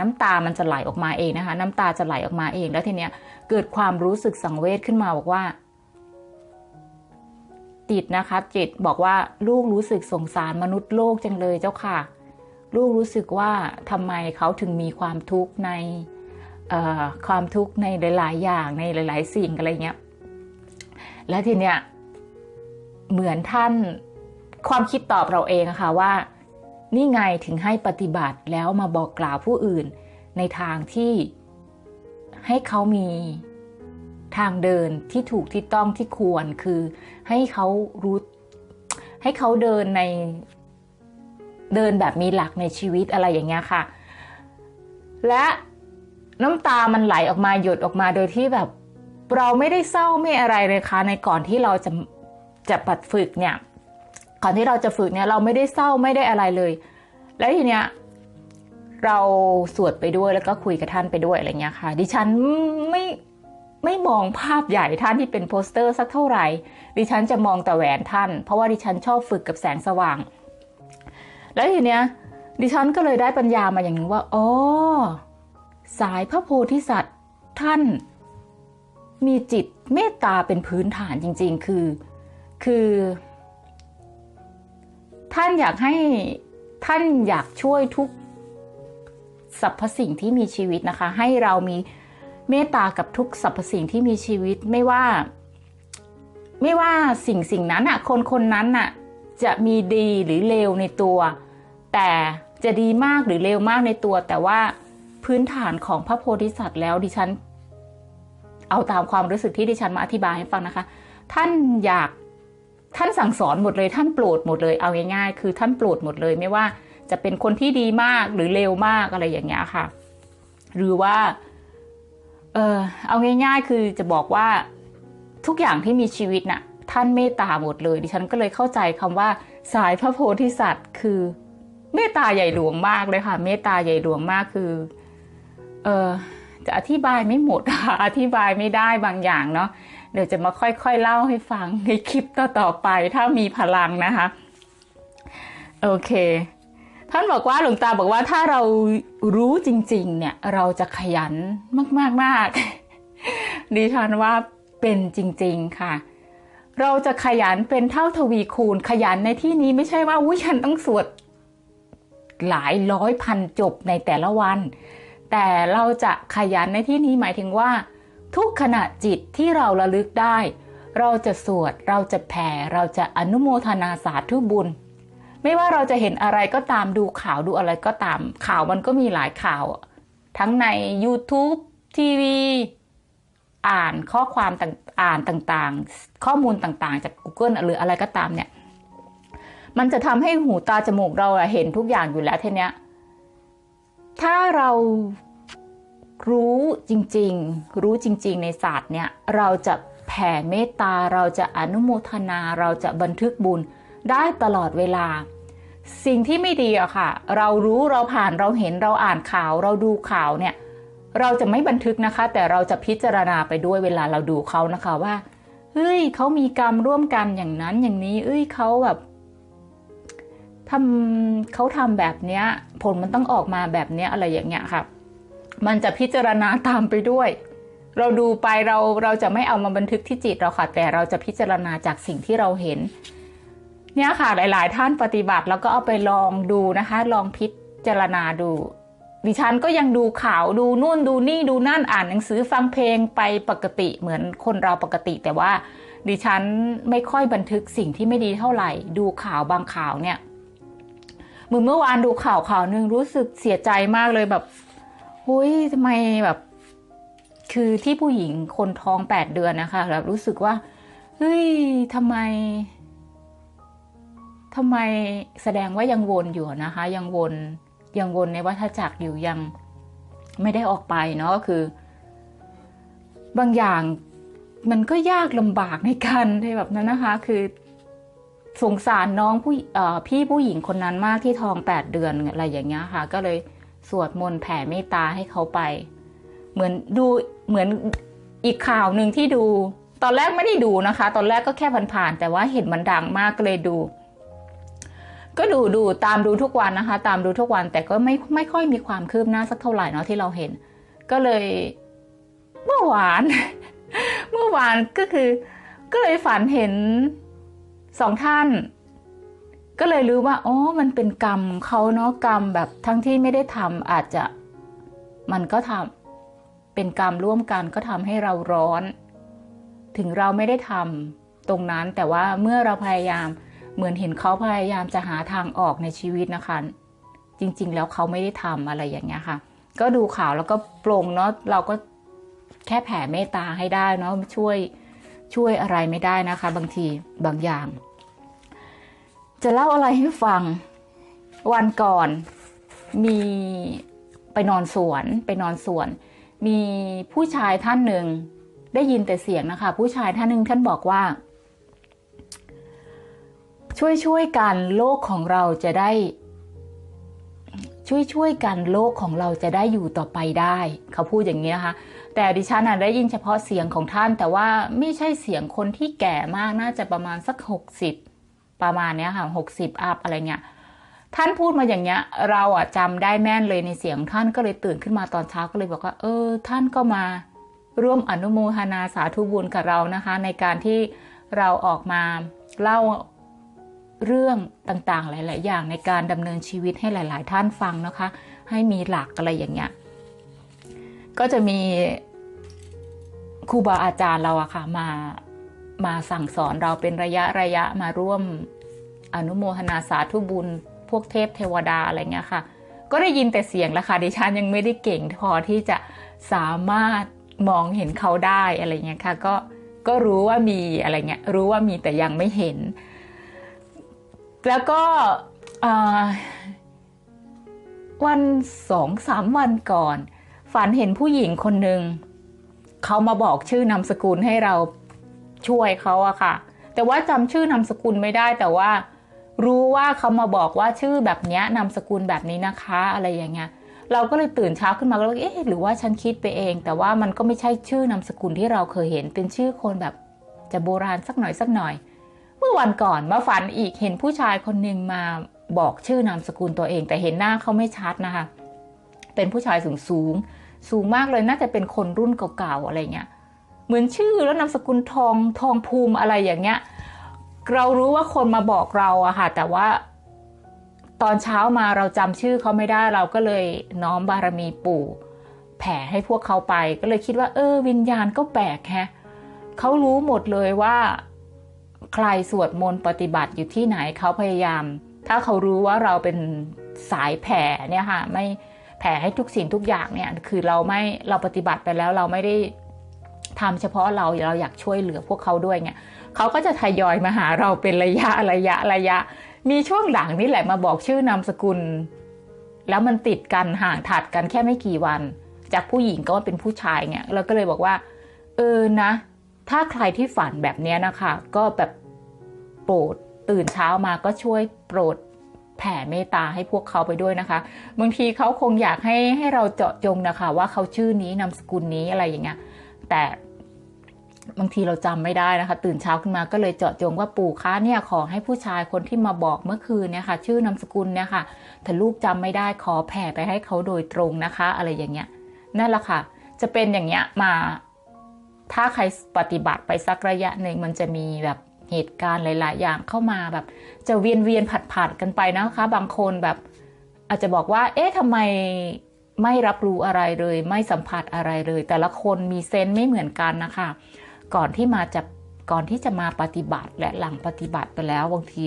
น้ำตามันจะไหลออกมาเองนะคะ น้ำตาจะไหลออกมาเอง แล้วทีเนี้ยเกิดความรู้สึกสังเวชขึ้นมาบอกว่า จิตนะคะ จิตบอกว่าลูกรู้สึกสงสารมนุษย์โลกจังเลยเจ้าค่ะ ลูกรู้สึกว่าทำไมเขาถึงมีความทุกข์ในความทุกข์ในหลาย ๆ อย่างในหลาย ๆ สิ่งอะไรเงี้ยและทีเนี้ยเหมือนท่านความคิดตอบเราเองอะค่ะว่า นี่ไงถึงให้ปฏิบัติแล้วมาบอกกล่าวผู้อื่น ในทางที่ให้เขามีทางเดินที่ถูกที่ต้องที่ควรคือให้เขารู้ให้เขาเดินในเดินแบบมีหลักในชีวิตอะไรอย่างเงี้ยค่ะ และน้ำตามันไหลออกมาหยดออกมาโดยที่แบบเราไม่ได้เศร้าไม่อะไรเลยค่ะในก่อนที่เราจะจะปัดฝึกเนี่ย ก่อนที่เราจะฝึกเนี่ยเราไม่ได้เศร้าไม่ได้อะไรเลย แล้วทีเนี้ยเราสวดไปด้วยแล้วก็คุยกับท่านไปด้วยอะไรเงี้ยค่ะ ดิฉันไม่ไม่มองภาพใหญ่ท่านที่เป็นโปสเตอร์สักเท่าไหร่ ดิฉันจะมองแต่แหวนท่าน เพราะว่าดิฉันชอบฝึกกับแสงสว่าง แล้วทีเนี้ยดิฉันก็เลยได้ปัญญามาอย่างนึงว่าอ๋อสายพระโพธิสัตว์ท่าน มีจิตเมตตาเป็นพื้นฐานจริง ๆ คือ คือ ท่านอยากให้ท่านอยากช่วยทุกสรรพสิ่งที่มีชีวิตนะคะ ให้เรามีเมตตากับทุกสรรพสิ่งที่มีชีวิตไม่ว่า ไม่ว่าสิ่งสิ่งนั้นอะคนคนนั้นอะจะมีดีหรือเลวในตัว แต่จะดีมากหรือเลวมากในตัว แต่ว่าพื้นฐานของพระโพธิสัตว์แล้วดิฉัน เอาตามความรู้สึกที่ดิฉันมาอธิบายให้ฟังนะคะ ท่านอยาก ท่านสั่งสอนหมดเลยท่านโปรดหมดเลยเอาง่ายๆคือท่านโปรดหมดเลยไม่ว่าจะเป็นคนที่ดีมากหรือเลวมากอะไรอย่างเงี้ยค่ะ หรือว่า เออเอาง่าย ๆ คือจะบอกว่าทุกอย่างที่มีชีวิตนะ่ะ ท่านเมตตาหมดเลย ดิฉันก็เลยเข้าใจคำว่า สายพระโพธิสัตว์ คือเมตตาใหญ่หลวงมากเลยค่ะ เมตตาใหญ่หลวงมากคือ เออ จะอธิบายไม่หมดค่ะอธิบายไม่ได้บางอย่างเนาะเดี๋ยวจะมาค่อยๆเล่าให้ฟังในคลิปต่อๆไป ถ้ามีพลังนะคะ โอเค ท่านบอกว่าหลวงตาบอกว่าถ้าเรารู้จริง ๆ เนี่ย เราจะขยันมากๆมากดิฉันว่าเป็นจริง ๆ ค่ะเราจะขยันเป็นเท่าทวีคูณขยันในที่นี้ไม่ใช่ว่าอุ้ยฉันต้องสวดหลายร้อยพันจบในแต่ละวัน แต่เราจะขยันในที่นี้หมายถึงว่า ทุกขณะจิตที่เราระลึกได้ เราจะสวด เราจะแผ่ เราจะอนุโมทนาสาธุบุญ ไม่ว่าเราจะเห็นอะไรก็ตามดูข่าวดูอะไรก็ตาม ข่าวมันก็มีหลายข่าว ทั้งใน YouTube ทีวี อ่านข้อความต่างอ่านต่างๆ ข้อมูลต่างๆ จาก Google หรืออะไรก็ตามเนี่ย มันจะทำให้หูตาจมูกเราเห็นทุกอย่างอยู่แล้วเทีเนี้ย ถ้าเรารู้จริงๆ รู้จริง ๆ ในศาสตร์เนี่ยเราจะแผ่เมตตา เราจะอนุโมทนา เราจะบันทึกบุญได้ตลอดเวลา สิ่งที่ไม่ดีอะค่ะ เรารู้เราผ่านเราเห็นเราอ่านข่าว เราดูข่าวเนี่ย เราจะไม่บันทึกนะคะ แต่เราจะพิจารณาไปด้วยเวลาเราดูเขานะคะว่าเฮ้ยเขามีกรรมร่วมกันอย่างนั้นอย่างนี้ เอ้ยเขาแบบ ทำเขาทำแบบเนี้ย ผลมันต้องออกมาแบบเนี้ยอะไรอย่างเงี้ยค่ะ มันจะพิจารณาตามไปด้วย เราดูไปเราเราจะไม่เอามาบันทึกที่จิตเราค่ะ แต่เราจะพิจารณาจากสิ่งที่เราเห็น เนี่ยค่ะหลาย ๆ ท่านปฏิบัติแล้วก็เอาไปลองดูนะคะ ลองพิจารณาดู ดิฉันก็ยังดูข่าวดูนู่นดูนี่ดูนั่นอ่านหนังสือฟังเพลงไปปกติเหมือนคนเราปกติแต่ว่าดิฉันไม่ค่อยบันทึกสิ่งที่ไม่ดีเท่าไหร่ ดูข่าวบางข่าวเนี่ย มือเมื่อวานดูข่าวข่าวหนึ่งรู้สึกเสียใจมากเลยแบบหุยทำไมแบบ คือที่ผู้หญิงคนท้องแปดเดือนนะคะแบบรู้สึกว่าเฮ้ยทำไมทำไมแสดงว่ายังวนอยู่นะคะ ยังวนยังวนในวัฏจักรอยู่ยังไม่ได้ออกไปเนาะก็คือ บางอย่างมันก็ยากลำบากในการในแบบนั้นนะคะ คือ สงสารน้องผู้พี่ผู้หญิงคนนั้นมากที่ท้องแปดเดือนอะไรอย่างเงี้ยค่ะ ก็เลยสวดมนต์แผ่เมตตาให้เขาไป เหมือนดูเหมือนอีกข่าวหนึ่งที่ดู ตอนแรกไม่ได้ดูนะคะ ตอนแรกก็แค่ผ่านๆแต่ว่าเห็นมันดังมากก็เลยดู ก็ดูดูตามดูทุกวันนะคะ ตามดูทุกวันแต่ก็ไม่ไม่ค่อยมีความคืบหน้าสักเท่าไหร่เนาะที่เราเห็น ก็เลยเมื่อวาน เมื่อวานก็คือ ก็เลยฝันเห็น สองท่าน ก็เลยรู้ว่าอ๋อมันเป็นกรรมเขาเนาะกรรมแบบทั้งที่ไม่ได้ทำอาจจะมันก็ทำเป็นกรรมร่วมกันก็ทำให้เราร้อน ถึงเราไม่ได้ทำตรงนั้นแต่ว่าเมื่อเราพยายามเหมือนเห็นเขาพยายามจะหาทางออกในชีวิตนะคะ จริง ๆ แล้วเขาไม่ได้ทำอะไรอย่างเงี้ยค่ะ ก็ดูข่าวแล้วก็ปรงเนาะเราก็แค่แผ่เมตตาให้ได้เนาะช่วย ช่วยอะไรไม่ได้นะคะ บางทีบางอย่าง จะเล่าอะไรให้ฟังวันก่อนมีไปนอนสวนไปนอนสวน มีผู้ชายท่านหนึ่งได้ยินแต่เสียงนะคะ ผู้ชายท่านหนึ่งท่านบอกว่า ช่วยช่วยกันโลกของเราจะได้ ช่วยช่วยกันโลกของเราจะได้อยู่ต่อไปได้ เขาพูดอย่างนี้นะคะ แต่ดิฉันได้ยินเฉพาะเสียงของท่าน แต่ว่าไม่ใช่เสียงคนที่แก่มากน่าจะประมาณสักหกสิบประมาณเนี้ยค่ะหกสิบอัพอะไรเงี้ยท่านพูดมาอย่างเงี้ย เราอะจำได้แม่นเลยในเสียงท่านก็เลยตื่นขึ้นมาตอนเช้าก็เลยบอกว่า เออ ท่านก็มาร่วมอนุโมทนาสาธุบุญกับเรานะคะ ในการที่เราออกมาเล่าเรื่องต่างๆ หลาย ๆ อย่างในการดำเนินชีวิตให้หลาย ๆ ท่านฟังนะคะ ให้มีหลักอะไรอย่างเงี้ย ก็จะมีครูบาอาจารย์เราอะค่ะ มามาสั่งสอนเราเป็นระยะระยะมาร่วมอนุโมทนาสาธุบุญ พวกเทพเทวดาอะไรเงี้ยค่ะ ก็ได้ยินแต่เสียงแล้วค่ะดิฉันยังไม่ได้เก่งพอที่จะสามารถมองเห็นเขาได้อะไรเงี้ยค่ะ ก็ก็รู้ว่ามีอะไรเงี้ยรู้ว่ามีแต่ยังไม่เห็น แล้วก็วันสองสามวันก่อน ฝันเห็นผู้หญิงคนหนึ่งเขามาบอกชื่อนามสกุลให้เราช่วยเขาอะค่ะ แต่ว่าจำชื่อนามสกุลไม่ได้แต่ว่า รู้ว่าเขามาบอกว่าชื่อแบบนี้นามสกุลแบบนี้นะคะ อะไรอย่างเงี้ยเราก็เลยตื่นเช้าขึ้นมาแล้วเอ๊ะหรือว่าฉันคิดไปเอง แต่ว่ามันก็ไม่ใช่ชื่อนามสกุลที่เราเคยเห็นเป็นชื่อคนแบบจะโบราณสักหน่อยสักหน่อย เมื่อวันก่อนมาฝันอีกเห็นผู้ชายคนหนึ่งมาบอกชื่อนามสกุลตัวเอง แต่เห็นหน้าเขาไม่ชัดนะคะ เป็นผู้ชายสูงสูง สูงมากเลยน่าจะเป็นคนรุ่นเก่าๆอะไรเงี้ยเหมือนชื่อแล้วนามสกุลทองทองภูมิอะไรอย่างเงี้ย เรารู้ว่าคนมาบอกเราอะค่ะ แต่ว่าตอนเช้ามาเราจำชื่อเขาไม่ได้เราก็เลยน้อมบารมีปู่ แผ่ให้พวกเขาไป ก็เลยคิดว่า เออ วิญญาณก็แปลกแฮะเขารู้หมดเลยว่า ใครสวดมนต์ปฏิบัติอยู่ที่ไหนเขาพยายาม ถ้าเขารู้ว่าเราเป็นสายแผ่เนี่ยค่ะไม่ แผ่ให้ทุกสิ่งทุกอย่างเนี่ยคือเราไม่เราปฏิบัติไปแล้วเราไม่ได้ทำเฉพาะเราเราอยากช่วยเหลือพวกเขาด้วยเนี่ยเขาก็จะทยอยมาหาเราเป็นระยะระยะระยะ มีช่วงหลังนี่แหละมาบอกชื่อนามสกุล แล้วมันติดกันห่างถัดกันแค่ไม่กี่วัน จากผู้หญิงก็ว่าเป็นผู้ชายเนี่ยเราก็เลยบอกว่า เออนะ ถ้าใครที่ฝันแบบนี้นะคะ ก็แบบโปรดตื่นเช้ามาก็ช่วยโปรด แผ่เมตตาให้พวกเขาไปด้วยนะคะ บางทีเขาคงอยากให้ให้เราเจาะจงนะคะ ว่าเขาชื่อนี้นามสกุลนี้อะไรอย่างเงี้ยแต่บางทีเราจำไม่ได้นะคะ ตื่นเช้าขึ้นมาก็เลยเจาะจงว่าปู่คะเนี่ยขอให้ผู้ชายคนที่มาบอกเมื่อคืนเนี่ยค่ะ ชื่อนามสกุลเนี่ยค่ะถ้าลูกจำไม่ได้ขอแผ่ไปให้เขาโดยตรงนะคะ อะไรอย่างเงี้ยนั่นแหละค่ะ จะเป็นอย่างเงี้ยมาถ้าใครปฏิบัติไปสักระยะหนึ่งมันจะมีแบบ เหตุการณ์หลาย ๆ อย่างเข้ามาแบบ จะเวียนเวียนผัดผัดกันไปนะคะ บางคนแบบ อาจจะบอกว่า เอ๊ะทำไมไม่รับรู้อะไรเลย ไม่สัมผัสอะไรเลย แต่ละคนมีเซนต์ไม่เหมือนกันนะคะ ก่อนที่มาจะก่อนที่จะมาปฏิบัติและหลังปฏิบัติไปแล้วบางที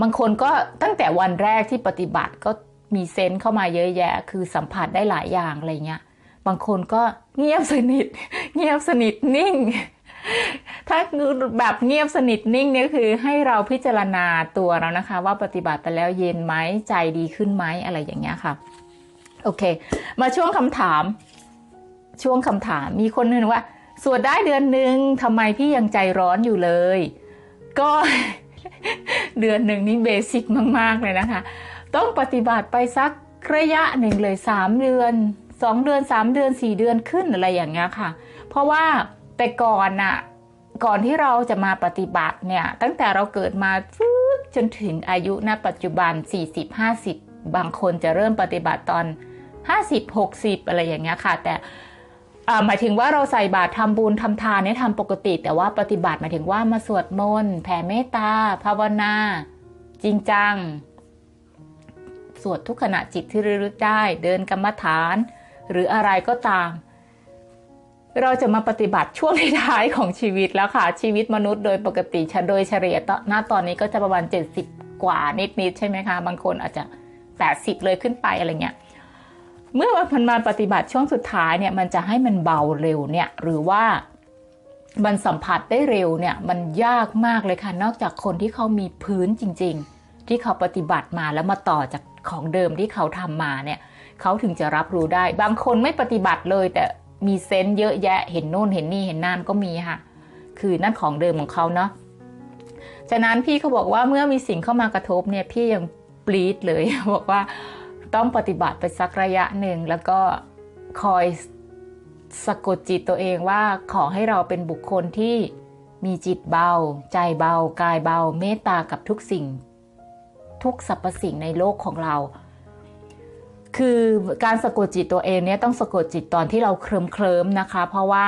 บางคนก็ตั้งแต่วันแรกที่ปฏิบัติก็มีเซนต์เข้ามาเยอะแยะ คือสัมผัสได้หลายอย่างอะไรเงี้ยบางคนก็เงียบสนิท เงียบสนิทนิ่ง ถ้าแบบเงียบสนิทนิ่งเนี่ยคือให้เราพิจารณาตัวเรานะคะ ว่าปฏิบัติไปแล้วเย็นไหมใจดีขึ้นไหมอะไรอย่างเงี้ยค่ะ โอเค มาช่วงคำถาม ช่วงคำถามมีคนนึงว่า สวดได้เดือนหนึ่งทำไมพี่ยังใจร้อนอยู่เลย ก็เดือนหนึ่งนี่เบสิกมาก ๆ เลยนะคะ ต้องปฏิบัติไปสักระยะหนึ่งเลยสามเดือนสองเดือนสามเดือนสี่เดือนขึ้นอะไรอย่างเงี้ยค่ะ เพราะว่า แต่ก่อนน่ะก่อนที่เราจะมาปฏิบัติเนี่ย ตั้งแต่เราเกิดมาจนถึงอายุณปัจจุบัน 40-50 บางคนจะเริ่มปฏิบัติตอน 50-60 อะไรอย่างเงี้ยค่ะ แต่หมายถึงว่าเราใส่บาตรทำบุญทำทานเนี่ยทำปกติ แต่ว่าปฏิบัติหมายถึงว่ามาสวดมนต์แผ่เมตตา ภาวนา จริงจัง สวดทุกขณะจิตที่ระลึกได้ เดินกรรมฐาน หรืออะไรก็ตาม เราจะมาปฏิบัติช่วงท้ายของชีวิตแล้วค่ะ ชีวิตมนุษย์โดยปกติโดยเฉลี่ยณตอนนี้ก็จะประมาณ 70 กว่านิดๆใช่ไหมคะบางคนอาจจะ 80 เลยขึ้นไปอะไรเงี้ยเมื่อมันมาปฏิบัติช่วงสุดท้ายเนี่ยมันจะให้มันเบาเร็วเนี่ยหรือว่ามันสัมผัสได้เร็วเนี่ยมันยากมากเลยค่ะ นอกจากคนที่เขามีพื้นจริง ๆ ที่เขาปฏิบัติมาแล้วมาต่อจากของเดิมที่เขาทำมาเนี่ยเขาถึงจะรับรู้ได้ บางคนไม่ปฏิบัติเลยแต่ มีเซนต์เยอะแยะ เห็นโน่นเห็นนี่เห็นนั่นก็มีค่ะ คือนั่นของเดิมของเขาเนาะฉะนั้นพี่เขาบอกว่าเมื่อมีสิ่งเข้ามากระทบเนี่ยพี่ยังปลีดเลยบอกว่าต้องปฏิบัติไปสักระยะหนึ่งแล้วก็คอยสะกดจิตตัวเองว่าขอให้เราเป็นบุคคลที่มีจิตเบา ใจเบา กายเบา เมตตากับทุกสิ่ง ทุกสรรพสิ่งในโลกของเรา คือการสะกดจิตตัวเองเนี่ยต้องสะกดจิตตอนที่เราเคลิมเคลิมนะคะ เพราะว่า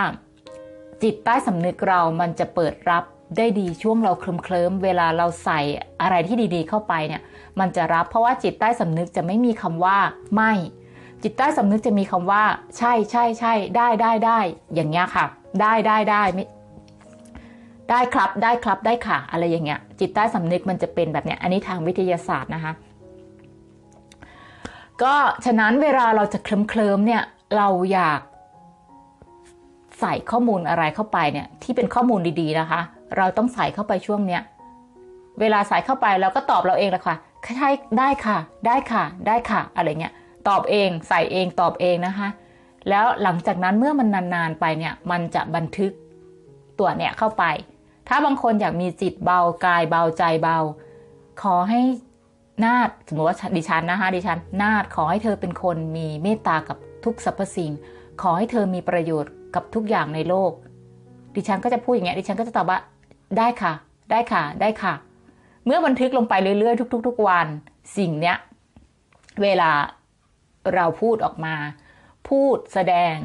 จิตใต้สำนึกเรามันจะเปิดรับได้ดีช่วงเราเคลิมเคลิมเวลาเราใส่อะไรที่ดีๆ เข้าไปเนี่ย มันจะรับเพราะว่าจิตใต้สำนึกจะไม่มีคำว่าไม่ จิตใต้สำนึกจะมีคำว่า ใช่ใช่ใช่ได้ได้ได้อย่างเงี้ยค่ะ ได้ได้ได้ไม่ได้ครับได้ครับได้ค่ะ อะไรอย่างเงี้ยจิตใต้สำนึกมันจะเป็นแบบเนี้ยอันนี้ทางวิทยาศาสตร์นะคะ ก็ฉะนั้นเวลาเราจะเคลิ้มเคลิมเนี่ยเราอยากใส่ข้อมูลอะไรเข้าไปเนี่ยที่เป็นข้อมูลดีๆนะคะ เราต้องใส่เข้าไปช่วงเนี้ยเวลาใส่เข้าไปเราก็ตอบเราเองแหละค่ะใช่ได้ค่ะ ได้ค่ะ ได้ค่ะ อะไรเงี้ยตอบเองใส่เองตอบเองนะคะ แล้วหลังจากนั้นเมื่อมันนานๆไปเนี่ยมันจะบันทึกตัวเนี่ยเข้าไป ถ้าบางคนอยากมีจิตเบากายเบาใจเบา ขอให้ นาดสมมติว่าดิฉันนะคะดิฉันนาดขอให้เธอเป็นคนมีเมตตากับทุกสรรพสิ่ง ขอให้เธอมีประโยชน์กับทุกอย่างในโลก ดิฉันก็จะพูดอย่างเงี้ยดิฉันก็จะตอบว่าได้ค่ะ ได้ค่ะ ได้ค่ะ เมื่อบันทึกลงไปเรื่อยๆ ทุกๆวันสิ่งเนี้ยเวลาเราพูดออกมา พูดแสดง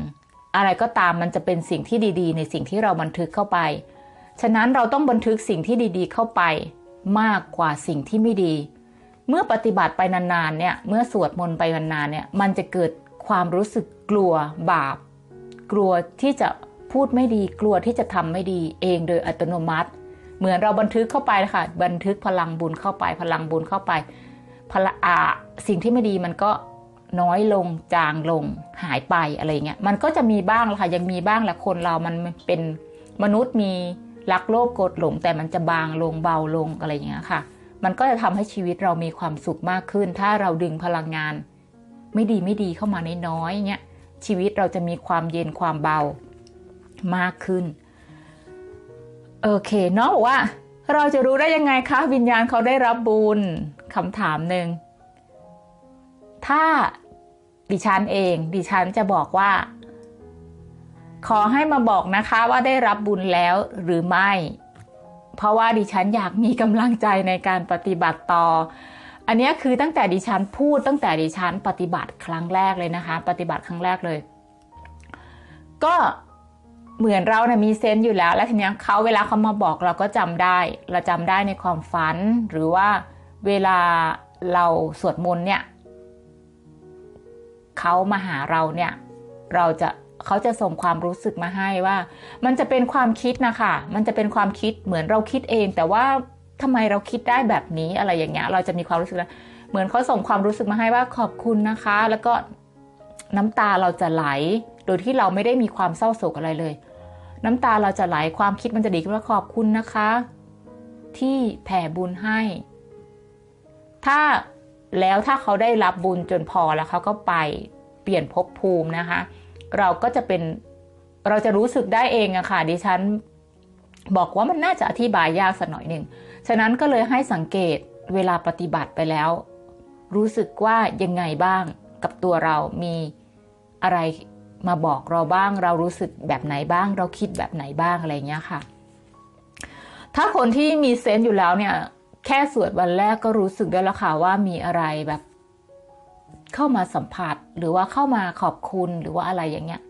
อะไรก็ตามมันจะเป็นสิ่งที่ดี ๆ ในสิ่งที่เราบันทึกเข้าไป ฉะนั้นเราต้องบันทึกสิ่งที่ดีๆ เข้าไป มากกว่าสิ่งที่ไม่ดี เมื่อปฏิบัติไปนานๆเนี่ยเมื่อสวดมนต์ไปนานๆเนี่ยมันจะเกิดความรู้สึกกลัวบาป กลัวที่จะพูดไม่ดีกลัวที่จะทำไม่ดีเองโดยอัตโนมัติ เหมือนเราบันทึกเข้าไปค่ะบันทึกพลังบุญเข้าไป พลังบุญเข้าไปพละอาสิ่งที่ไม่ดีมันก็น้อยลงจางลงหายไปอะไรเงี้ยมันก็จะมีบ้างแหละค่ะยังมีบ้างแหละคนเรามันเป็นมนุษย์มีรักโลภโกรธหลงแต่มันจะบางลงเบาลงอะไรอย่างเงี้ยค่ะ มันก็จะทำให้ชีวิตเรามีความสุขมากขึ้น ถ้าเราดึงพลังงาน ไม่ดีไม่ดีเข้ามาในน้อยเงี้ยชีวิตเราจะมีความเย็นความเบามากขึ้น โอเคน้องบอกว่า เราจะรู้ได้ยังไงคะวิญญาณเขาได้รับบุญคำถามหนึ่งถ้าดิฉันเอง ดิฉันจะบอกว่า ขอให้มาบอกนะคะว่าได้รับบุญแล้วหรือไม่ เพราะว่าดิฉันอยากมีกำลังใจในการปฏิบัติต่อ อันนี้คือตั้งแต่ดิฉันพูดตั้งแต่ดิฉันปฏิบัติครั้งแรกเลยนะคะ ปฏิบัติครั้งแรกเลย ก็เหมือนเราเนี่ยมีเซนต์อยู่แล้ว แล้วทีนี้เขาเวลาเขามาบอกเราก็จำได้ เราจำได้ในความฝัน หรือว่าเวลาเราสวดมนต์เนี่ยเขามาหาเราเนี่ย เราจะ เขาจะส่งความรู้สึกมาให้ว่า มันจะเป็นความคิดนะคะมันจะเป็นความคิดเหมือนเราคิดเอง แต่ว่าทำไมเราคิดได้แบบนี้อะไรอย่างเงี้ยเราจะมีความรู้สึกเหมือนเขาส่งความรู้สึกมาให้ว่าขอบคุณนะคะ แล้วก็น้ำตาเราจะไหล โดยที่เราไม่ได้มีความเศร้าโศกอะไรเลย น้ำตาเราจะไหลความคิดมันจะดีขึ้นว่าขอบคุณนะคะ ที่แผ่บุญให้ ถ้าแล้วถ้าเขาได้รับบุญจนพอแล้วเขาก็ไปเปลี่ยนภพภูมินะคะ เราก็จะเป็นเราจะรู้สึกได้เองอะค่ะดิฉันบอกว่ามันน่าจะอธิบายยากสักหน่อยหนึ่ง ฉะนั้นก็เลยให้สังเกตเวลาปฏิบัติไปแล้ว รู้สึกว่ายังไงบ้างกับตัวเรามีอะไรมาบอกเราบ้าง เรารู้สึกแบบไหนบ้าง เราคิดแบบไหนบ้างอะไรเงี้ยค่ะ ถ้าคนที่มีเซนต์อยู่แล้วเนี่ย แค่สวดวันแรกก็รู้สึกได้แล้วค่ะว่ามีอะไรแบบ เข้ามาสัมผัสหรือว่าเข้ามาขอบคุณหรือว่าอะไรอย่างเงี้ย